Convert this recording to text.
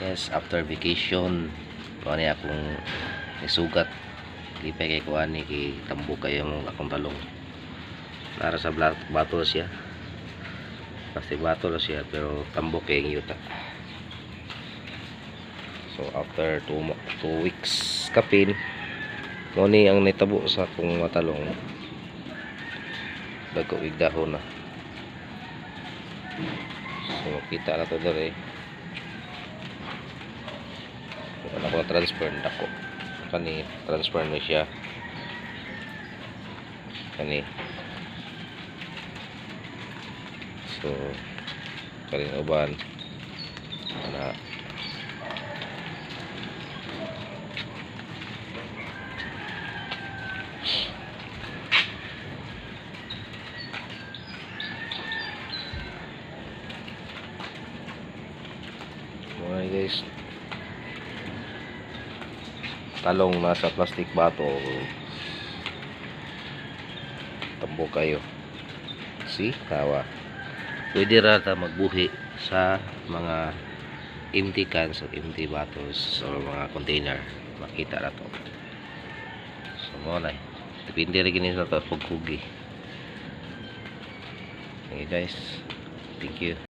Yes, after vacation, kuha akong isugat. Lipay kay kuha ni kay tambo kayo yung akong talong. Para sa bato siya. Kasi bato siya pero tambo kay yung yuta. So after 2 2 weeks kapin, mo ni ang nitabo sa akong matalong. Bago igdahon na. So kita na to dere. Wala ko transfer dako. Kani transfer na siya. Kani. So kani uban na Mga guys, talong nasa plastic bottle. Tambo kayo. See? Tawa. Pwede rata magbuhi sa mga empty cans o empty bottles o mga container. Makita na to. So, mo na. Depende rin gini sa ito pagkugi. Okay guys. Thank you.